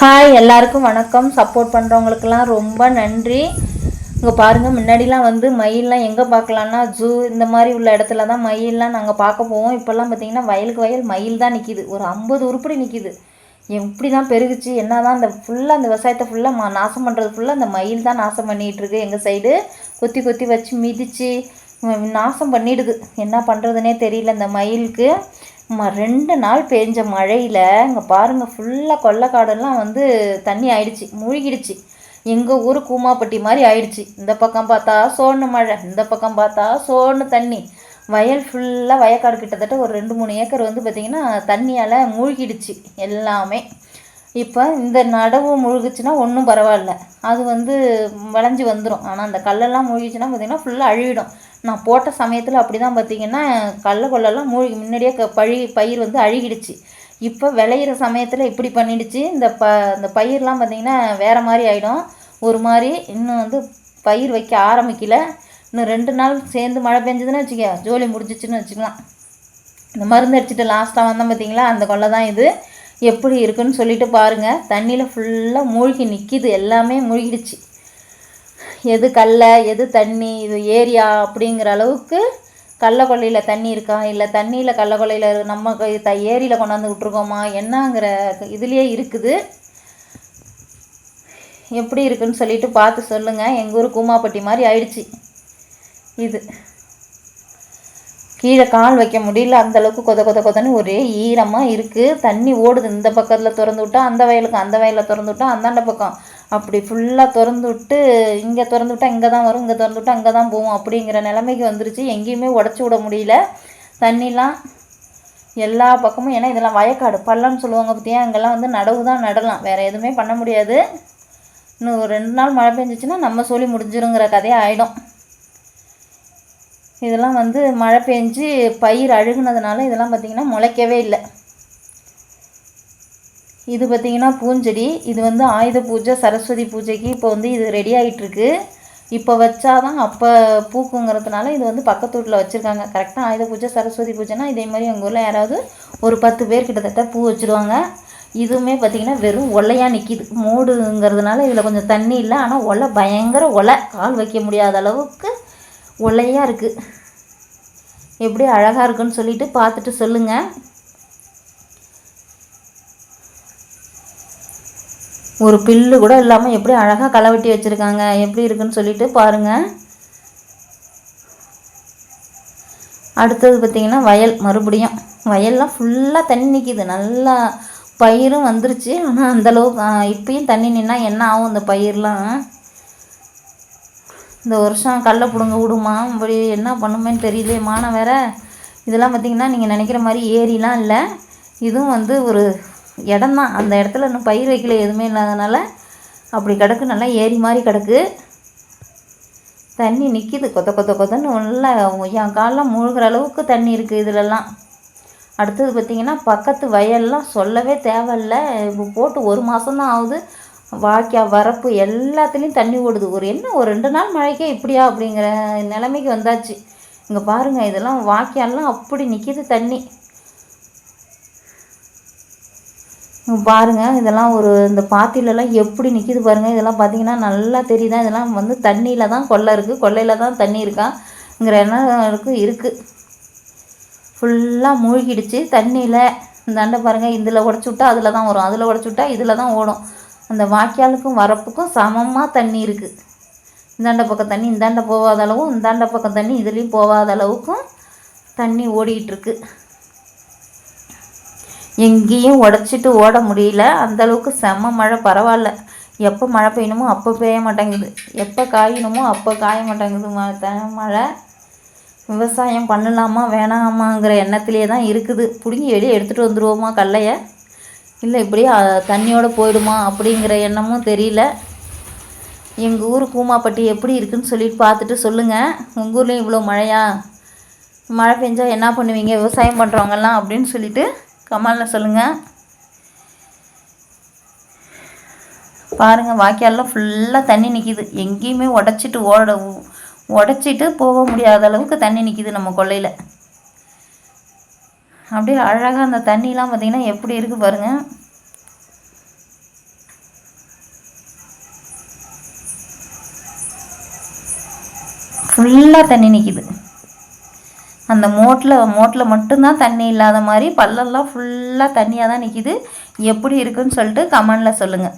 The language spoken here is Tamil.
ஹாய் எல்லாருக்கும் வணக்கம். சப்போர்ட் பண்ணுறவங்களுக்கெல்லாம் ரொம்ப நன்றி. இங்கே பாருங்கள் முன்னாடிலாம் வந்து மயிலெலாம் எங்கே பார்க்கலான்னா ஜூ இந்த மாதிரி உள்ள இடத்துல தான் மயிலெலாம் நாங்கள் பார்க்க போவோம். இப்போல்லாம் பார்த்தீங்கன்னா வயலுக்கு வயல் மயில் தான் நிற்கிது ஒரு ஐம்பது உருப்படி நிற்கிது எப்படி தான் பெருகுச்சு. என்ன தான் அந்த ஃபுல்லாக அந்த விவசாயத்தை ஃபுல்லாக மா நாசம் பண்ணுறது ஃபுல்லாக அந்த மயில் தான் நாசம் பண்ணிகிட்ருக்கு எங்கள் சைடு கொத்தி கொத்தி வச்சு மிதித்து நாசம் பண்ணிடுது. என்ன பண்ணுறதுனே தெரியல இந்த மயிலுக்கு. ம ரெண்டு நாள் பெஞ்ச மழையில் இங்கே பாருங்கள் ஃபுல்லாக கொல்லைக்காடெல்லாம் வந்து தண்ணி ஆயிடுச்சு மூழ்கிடுச்சு. எங்கள் ஊர் கூமாப்பட்டி மாதிரி ஆயிடுச்சு. இந்த பக்கம் பார்த்தா சோன்னு மழை இந்த பக்கம் பார்த்தா சோன்னு தண்ணி. வயல் ஃபுல்லாக வயக்காடு கிட்டத்தட்ட ஒரு ரெண்டு மூணு ஏக்கர் வந்து பார்த்திங்கன்னா தண்ணியால் மூழ்கிடுச்சு எல்லாமே. இப்போ இந்த நடவு முழுகுச்சுன்னா ஒன்றும் பரவாயில்ல. அது வந்து வளைஞ்சு வந்துடும் ஆனால் அந்த கல்லெல்லாம் மூழ்கிச்சுன்னா பார்த்திங்கன்னா ஃபுல்லாக அழுவிடும் நான் போட்ட சமயத்தில் அப்படி தான் பார்த்திங்கன்னா கடல கொள்ளெல்லாம் மூழ்கி முன்னாடியே க பழி பயிர் வந்து அழுகிடுச்சு. இப்போ விளையிற சமயத்தில் இப்படி பண்ணிடுச்சு. இந்த ப இந்த பயிர்லாம் பார்த்திங்கன்னா வேறு மாதிரி ஆகிடும் ஒரு மாதிரி இன்னும் வந்து பயிர் வைக்க ஆரம்பிக்கல. இன்னும் ரெண்டு நாள் சேர்ந்து மழை பெஞ்சதுன்னு வச்சுக்க ஜோலி முடிஞ்சிச்சுன்னு வச்சுக்கலாம். இந்த மருந்து அடிச்சுட்டு லாஸ்ட்டாக வந்தோம் பார்த்தீங்களா அந்த கொள்ளை தான் இது. எப்படி இருக்குன்னு சொல்லிட்டு பாருங்கள் தண்ணியில் ஃபுல்லாக மூழ்கி நிற்கிது எல்லாமே மூழ்கிடுச்சு. எது கல்லை எது தண்ணி இது ஏரியா அப்படிங்கிற அளவுக்கு கள்ளக்கொள்ளையில் தண்ணி இருக்கா? இல்லை தண்ணியில் கள்ளக்கொள்ளையில் நம்ம த ஏரியில் கொண்டாந்து விட்ருக்கோமா என்னங்கிற இதுலேயே இருக்குது. எப்படி இருக்குன்னு சொல்லிட்டு பார்த்து சொல்லுங்கள் எங்கள் ஊர் கூமாப்பட்டி மாதிரி ஆயிடுச்சு. இது. கீழே கால் வைக்க முடியல. அந்த அளவுக்கு கொத கொத கொதன்னு ஒரே ஈரமாக இருக்குது தண்ணி ஓடுது. இந்த பக்கத்தில் திறந்து விட்டா அந்த வயலுக்கு அந்த வயலில் திறந்து விட்டா அந்தாண்ட பக்கம். அப்படி ஃபுல்லாக திறந்து விட்டு இங்கே திறந்து விட்டால் இங்கே தான் வரும் இங்கே திறந்து விட்டா அங்கே தான் போகும் அப்படிங்கிற நிலைமைக்கு வந்துருச்சு. எங்கேயுமே உடச்சி விட முடியல. தண்ணிலாம் எல்லா பக்கமும் ஏன்னா இதெல்லாம் வயக்காடு பள்ளம்னு சொல்லுவாங்க பார்த்தியா அங்கெல்லாம் வந்து நடவு தான் நடலாம். வேறு எதுவுமே பண்ண முடியாது. இன்னும் ஒரு ரெண்டு நாள் மழை பெஞ்சிச்சுன்னா நம்ம சொல்லி முடிஞ்சிருங்கிற கதையே ஆகிடும் இதெல்லாம் வந்து மழை பெஞ்சு பயிர் அழுகுனதுனால இதெல்லாம் பார்த்திங்கன்னா முளைக்கவே இல்லை. இது பார்த்திங்கன்னா பூஞ்செடி. இது வந்து ஆயுத பூஜை சரஸ்வதி பூஜைக்கு இப்போ வந்து இது ரெடி ஆகிட்டுருக்கு இப்போ வச்சாதான் அப்போ பூக்குங்கிறதுனால இது வந்து பக்கத்து வீட்டில் வச்சுருக்காங்க. கரெக்டாக ஆயுத பூஜை சரஸ்வதி பூஜைனா இதே மாதிரி எங்கள் ஊரில் யாராவது ஒரு பத்து பேர் கிட்டத்தட்ட பூ வச்சுருவாங்க. இதுவுமே பார்த்திங்கன்னா வெறும் ஒலையாக நிற்கிது மூடுங்கிறதுனால இதில் கொஞ்சம் தண்ணி இல்லை. ஆனால் ஒலை பயங்கர ஒலை. கால் வைக்க முடியாத அளவுக்கு ஒலையாக இருக்குது எப்படி அழகாக இருக்குன்னு சொல்லிட்டு பார்த்துட்டு சொல்லுங்கள் ஒரு பில்லு கூட இல்லாமல் எப்படி அழகாக களை வெட்டி வச்சுருக்காங்க எப்படி இருக்குன்னு சொல்லிட்டு பாருங்கள் அடுத்தது பார்த்திங்கன்னா வயல் மறுபடியும் வயல்லாம் ஃபுல்லாக தண்ணி நிற்கிது நல்லா பயிரும் வந்துருச்சு. ஆனால் அந்தளவுக்கு இப்பயும் தண்ணி நின்னா என்ன ஆகும் இந்த பயிர்லாம்? இந்த வருஷம் கடல பிடுங்க விடுமா? இப்படி என்ன பண்ணுமேன்னு தெரியலையே மானம் வேற. இதெல்லாம் பார்த்திங்கன்னா நீங்கள் நினைக்கிற மாதிரி ஏரிலாம் இல்லை. இதுவும் வந்து ஒரு இடம்தான். அந்த இடத்துல இன்னும் பயிர் வைக்கல எதுவுமே இல்லாதனால அப்படி கிடக்கு. நல்லா ஏரி மாதிரி கிடக்கு. தண்ணி நிற்கிது கொத்த கொத்த கொத்தன்னு நல்லா என் காலெலாம் மூழ்கிற அளவுக்கு தண்ணி இருக்குது இதிலெல்லாம். அடுத்தது பார்த்திங்கன்னா பக்கத்து வயல்லாம் சொல்லவே தேவையில்ல. இப்போ போட்டு ஒரு மாதம்தான் ஆகுது. வாய்க்கா வரப்பு எல்லாத்துலேயும் தண்ணி ஓடுது. ஒரு என்ன ஒரு ரெண்டு நாள் மழைக்கே இப்படியா அப்படிங்கிற நிலைமைக்கு வந்தாச்சு. இங்கே பாருங்கள் இதெல்லாம் வாய்க்கால்லாம் அப்படி நிற்கிது தண்ணி. பாருங்கள் இதெல்லாம் ஒரு இந்த பாத்திலெலாம் எப்படி நிற்கிது பாருங்கள் இதெல்லாம் பார்த்தீங்கன்னா நல்லா தெரியுதா? இதெல்லாம் வந்து தண்ணியில் தான் கொல்லை இருக்குது கொல்லையில் தான் தண்ணி இருக்காங்கிற எண்ணம் இருக்கு. இருக்குது ஃபுல்லாக மூழ்கிடுச்சு. தண்ணியில் இந்தாண்ட பாருங்கள் இதில் உடச்சி விட்டா அதில் தான் வரும். அதில் உடச்சி விட்டா இதில் தான் ஓடும். அந்த வாய்க்காலுக்கும் வரப்புக்கும் சமமாக தண்ணி இருக்குது இந்தாண்ட பக்கம் தண்ணி இந்தாண்ட போகாத அளவும் இந்தாண்ட பக்கம் தண்ணி இதுலேயும் போகாத அளவுக்கும் தண்ணி ஓடிக்கிட்டு இருக்குது எங்கேயும் உடச்சிட்டு ஓட முடியல. அந்த அளவுக்கு செம்ம மழை. பரவாயில்ல. எப்போ மழை பெய்யணுமோ அப்போ பெய்ய மாட்டேங்குது. எப்போ காயணுமோ அப்போ காய மாட்டேங்குது த- மழை. விவசாயம் பண்ணலாமா வேணாமாங்கிற எண்ணத்துலேயே தான் இருக்குது. பிடுங்கி வெளியே எடுத்துகிட்டு வந்துடுவோமா கல்லையை? இல்லை இப்படியே தண்ணியோடு போயிடுமா அப்படிங்கிற எண்ணமும் தெரியல. எங்கள் ஊர் கூமாப்பட்டி எப்படி இருக்குன்னு சொல்லிட்டு பார்த்துட்டு சொல்லுங்கள் உங்கள் ஊர்லேயும் இவ்வளோ மழையா? மழை பெஞ்சால் என்ன பண்ணுவீங்க? விவசாயம் பண்ணுறவங்கலாம் அப்படின்னு சொல்லிவிட்டு கமலில் சொல்லுங்கள் பாருங்கள் வாய்க்காலெலாம் ஃபுல்லாக தண்ணி நிற்கிது எங்கேயுமே உடச்சிட்டு ஓட உடச்சிட்டு போக முடியாத அளவுக்கு தண்ணி நிற்கிது நம்ம கொள்ளையில். அப்படியே அழகாக அந்த தண்ணியெலாம் பார்த்திங்கன்னா எப்படி இருக்குது பாருங்கள் ஃபுல்லாக தண்ணி நிற்கிது அந்த மோட்டில் மோட்டில் மட்டும்தான் தண்ணி இல்லாத மாதிரி பள்ளம்லாம் ஃபுல்லாக தண்ணியாக தான் நிற்கிது எப்படி இருக்குன்னு சொல்லிட்டு கமெண்டில் சொல்லுங்கள்